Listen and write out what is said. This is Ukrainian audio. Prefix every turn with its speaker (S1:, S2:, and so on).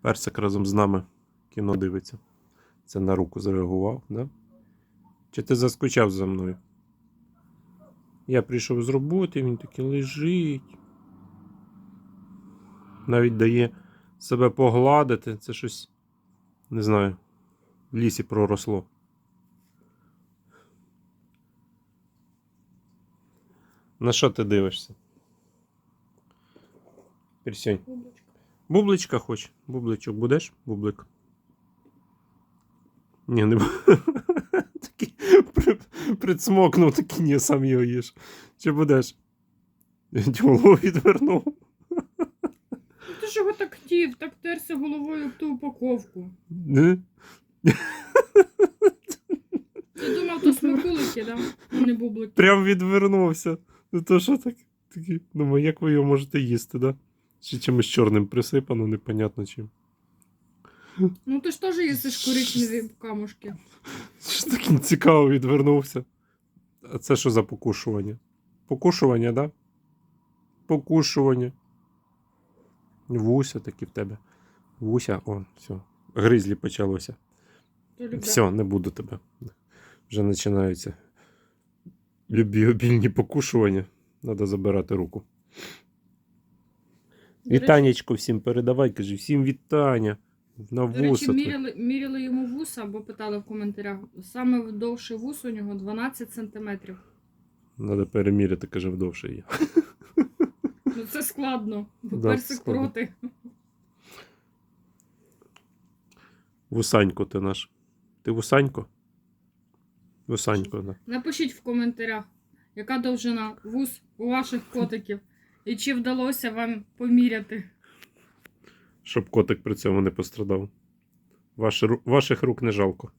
S1: Персик разом з нами кіно дивиться. Це на руку зреагував, да? Чи ти заскучав за мною? Я прийшов з роботи, він такий лежить. Навіть дає себе погладити. Це щось, не знаю, в лісі проросло. На що ти дивишся? Персень. Бубличка хоч. Бубличок будеш? Бублик. Ні, не Такий при- прицмокнув, такий ні, сам його їж. Чи будеш? Голову відвернув.
S2: Ну, Ти ж його так хотів, так терся головою в ту упаковку.
S1: Не?
S2: Ти думав, то смакулики, да? не бублики.
S1: Прям відвернувся. Ну то що так? Такий, думаю, як ви його можете їсти, да? Чи чимось чорним присипано, непонятно чим.
S2: Ну ти ж теж їсиш коричневі камушки.
S1: Що таким цікаво відвернувся. А це що за покушування? Покушування, да? Покушування. Вуся такі в тебе. Вуся, о, все. Гризлі почалося. Все, не буду тебе. Вже починаються любі обільні покушування. Треба забирати руку. Вітанечко всім передавай, кажи, всім вітання. На
S2: До речі,
S1: вуса.
S2: міряли, міряли йому вуса, бо питали в коментарях. Саме довший вус у нього 12 сантиметрів.
S1: Треба переміряти, каже, вдовше є.
S2: Ну це складно, бо
S1: Да,
S2: персик
S1: складно.
S2: проти.
S1: Вусанько ти наш. Ти вусанько? Вусанько, да.
S2: Напишіть в коментарях, яка довжина вус у ваших котиків. І чи вдалося вам поміряти?
S1: Щоб котик при цьому не пострадав. Ваших рук не жалко.